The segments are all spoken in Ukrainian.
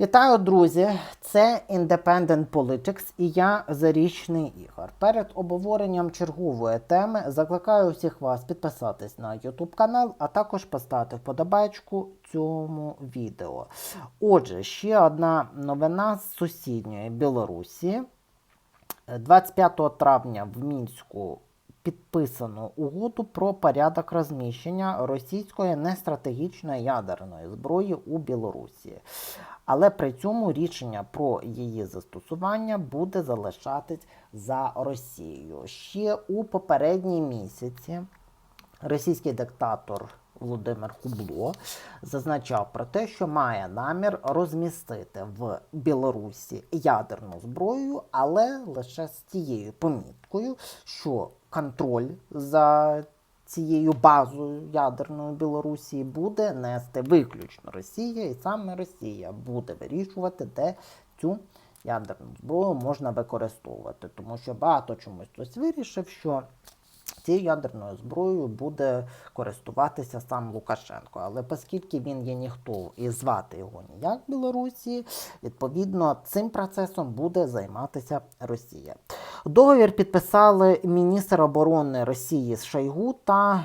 Вітаю, друзі! Це Independent Politics і я Зарічний Ігор. Перед обговоренням чергової теми закликаю всіх вас підписатись на YouTube канал, а також поставити вподобайку цьому відео. Отже, ще одна новина з сусідньої Білорусі. 25 травня в Мінську підписано угоду про порядок розміщення російської нестратегічної ядерної зброї у Білорусі. Але при цьому рішення про її застосування буде залишатись за Росією. Ще у попередній місяці російський диктатор Володимир Кубло зазначав про те, що має намір розмістити в Білорусі ядерну зброю, але лише з тією поміткою, що контроль за цією базою ядерною Білорусі буде нести виключно Росія, і саме Росія буде вирішувати, де цю ядерну зброю можна використовувати. Тому що багато чомусь хтось вирішив, що цією ядерною зброєю буде користуватися сам Лукашенко. Але оскільки він є ніхто і звати його ніяк в Білорусі, відповідно цим процесом буде займатися Росія. Договір підписали міністр оборони Росії Шойгу та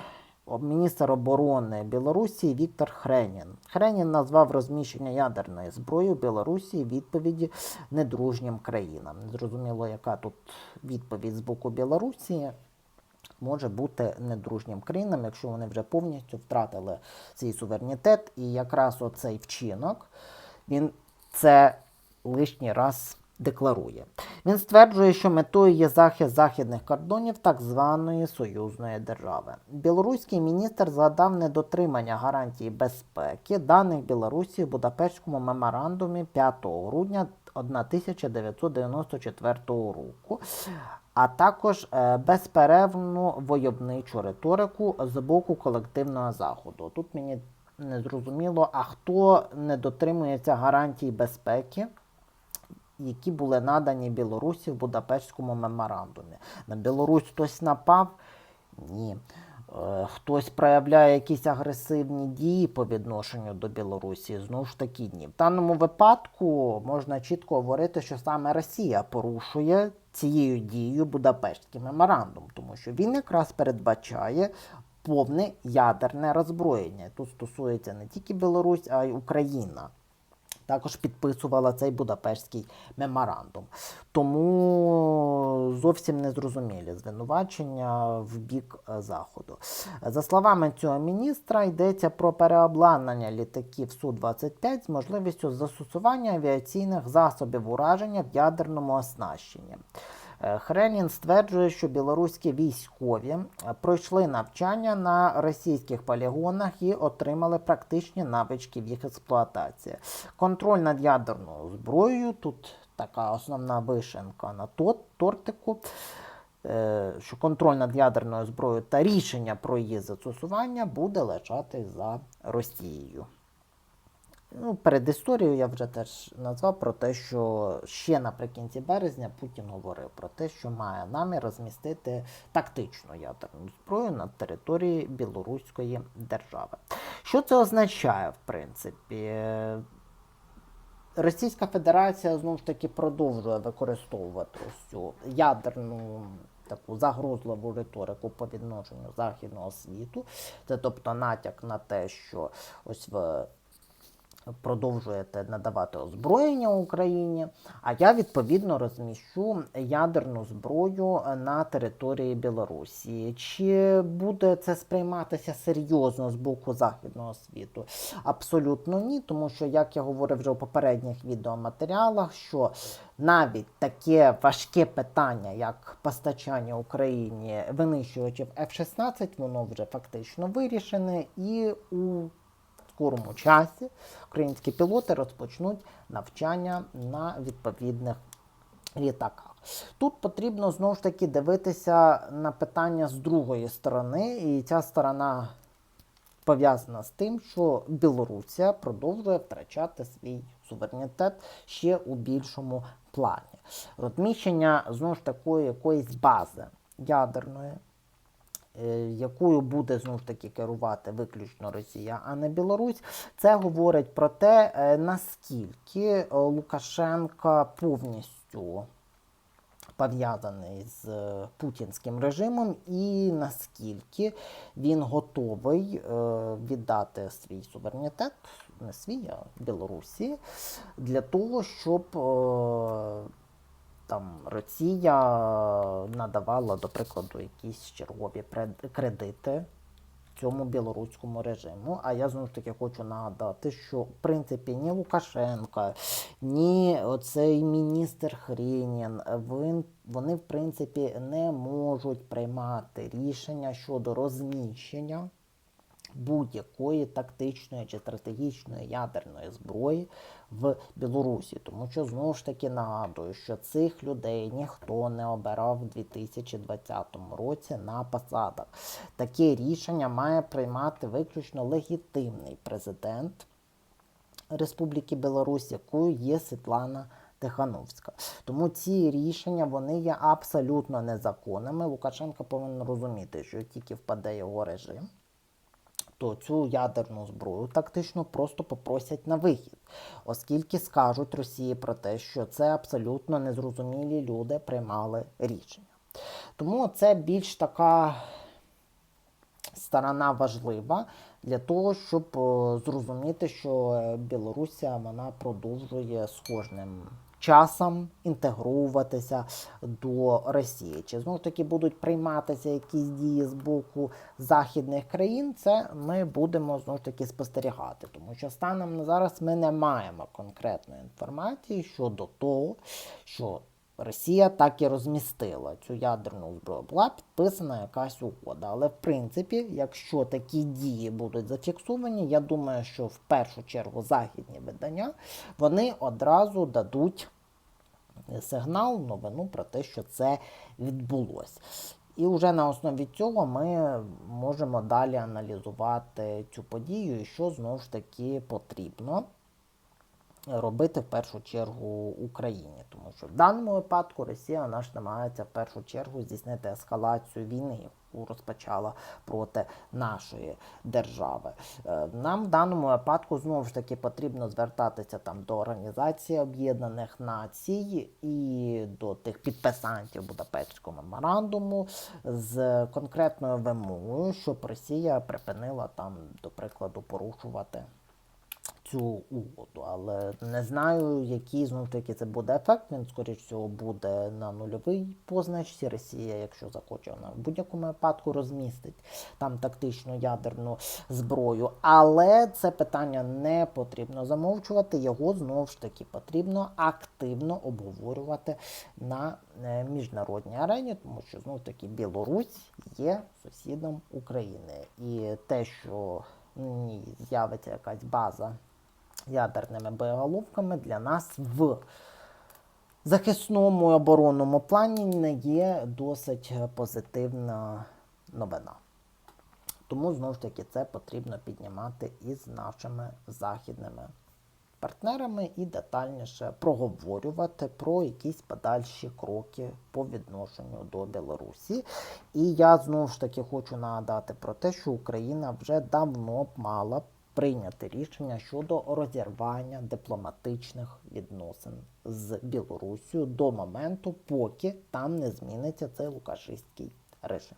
міністр оборони Білорусі Віктор Хренін. Хренін назвав розміщення ядерної зброї в Білорусі відповіді недружнім країнам. Зрозуміло, яка тут відповідь з боку Білорусі може бути недружнім країнам, якщо вони вже повністю втратили свій суверенітет. І якраз оцей вчинок він це лишній раз декларує. Він стверджує, що метою є захист західних кордонів так званої союзної держави. Білоруський міністр згадав недотримання гарантій безпеки даних Білорусі в Будапештському меморандумі 5 грудня 1994 року, а також е, безперервну войовничу риторику з боку колективного заходу. Тут мені не зрозуміло, а хто не дотримується гарантій безпеки, які були надані Білорусі в Будапештському меморандумі. На Білорусь хтось напав? Ні. Е, Хтось проявляє якісь агресивні дії по відношенню до Білорусі, знову ж таки ні. В даному випадку можна чітко говорити, що саме Росія порушує цією дією Будапештський меморандум, тому що він якраз передбачає повне ядерне роззброєння. Тут стосується не тільки Білорусь, а й Україна також підписувала цей Будапештський меморандум. Тому зовсім не зрозумілі звинувачення в бік е, Заходу. За словами цього міністра, йдеться про переобладнання літаків Су-25 з можливістю застосування авіаційних засобів ураження в ядерному оснащенні. Е, Хренін стверджує, що білоруські військові е, пройшли навчання на російських полігонах і отримали практичні навички в їх експлуатації. Контроль над ядерною зброєю тут така основна вишенка на тортику. е, Що контроль над ядерною зброєю та рішення про її застосування буде лежати за Росією. Ну, перед історією я вже теж назвав про те, що ще наприкінці березня Путін говорив про те, що має намір розмістити тактичну ядерну зброю на території Білоруської держави. Що це означає, в принципі? Російська Федерація знову ж таки продовжує використовувати цю ядерну таку загрозливу риторику по відношенню західного світу. Це тобто натяк на те, що ось ви продовжуєте надавати озброєння Україні, а я відповідно розміщу ядерну зброю на території Білорусі. Чи буде це сприйматися серйозно з боку західного світу? Абсолютно ні, тому що, як я говорив вже у попередніх відеоматеріалах, що навіть таке важке питання, як постачання Україні винищувачів F-16, воно вже фактично вирішене, і у скорому часі українські пілоти розпочнуть навчання на відповідних літаках. Тут потрібно знову ж таки дивитися на питання з другої сторони, і ця сторона пов'язана з тим, що Білорусія продовжує втрачати свій суверенітет ще у більшому плані. Розміщення знову ж такої якоїсь бази ядерної якою буде знову ж таки керувати виключно Росія, а не Білорусь, це говорить про те, е, наскільки е, Лукашенка повністю пов'язаний з е, путінським режимом, і наскільки він готовий е, віддати свій суверенітет, не свій, а Білорусі, для того, щоб е, там Росія надавала, до прикладу, якісь чергові кредити цьому білоруському режиму. А я знову ж таки хочу нагадати, що в принципі ні Лукашенка, ні оцей міністр Хренін, він, вони в принципі не можуть приймати рішення щодо розміщення будь-якої тактичної чи стратегічної ядерної зброї в Білорусі. Тому що знову ж таки нагадую, що цих людей ніхто не обирав у 2020 році на посадах. Таке рішення має приймати виключно легітимний президент Республіки Білорусь, якою є Світлана Тихановська. Тому ці рішення вони є абсолютно незаконними. Лукашенко повинен розуміти, що тільки впаде його режим, то цю ядерну зброю тактично просто попросять на вихід, оскільки скажуть Росії про те, що це абсолютно незрозумілі люди приймали рішення. Тому це більш така сторона важлива для того, щоб е, зрозуміти, що е, Білорусія вона продовжує з кожним часом інтегруватися до Росії. Чи знову таки будуть прийматися якісь дії з боку західних країн? Це ми будемо знову ж таки спостерігати, тому що станом на зараз ми не маємо конкретної інформації щодо того, що Росія так і розмістила цю ядерну зброю. Була підписана якась угода. Але в принципі, якщо такі дії будуть зафіксовані, я думаю, що в першу чергу західні видання вони одразу дадуть сигнал, новину про те, що це відбулося. І вже на основі цього ми можемо далі аналізувати цю подію і що знову ж таки потрібно робити в першу чергу Україні, тому що в даному випадку Росія ж намагається в першу чергу здійснити ескалацію війни, яку розпочала проти нашої держави. Е, Нам в даному випадку знову ж таки потрібно звертатися там до Організації Об'єднаних Націй і до тих підписантів Будапештського меморандуму з конкретною вимогою, щоб Росія припинила там, до прикладу, порушувати цю угоду, але не знаю, який знов таки це буде ефект. Він, скоріш всього, буде на нульовий позначці. Росія, якщо захоче, вона в будь-якому випадку розмістить там тактичну ядерну зброю. Але це питання не потрібно замовчувати. Його знову ж таки потрібно активно обговорювати на е, міжнародній арені, тому що знов таки Білорусь є сусідом України. І те, що в ній з'явиться якась база ядерними боєголовками для нас в захисному і оборонному плані не є досить позитивна новина. Тому знову ж таки це потрібно піднімати із нашими західними партнерами і детальніше проговорювати про якісь подальші кроки по відношенню до Білорусі. І я знову ж таки хочу нагадати про те, що Україна вже давно мала прийняти рішення щодо розірвання дипломатичних відносин з Білорусією до моменту, поки там не зміниться цей лукашистський режим.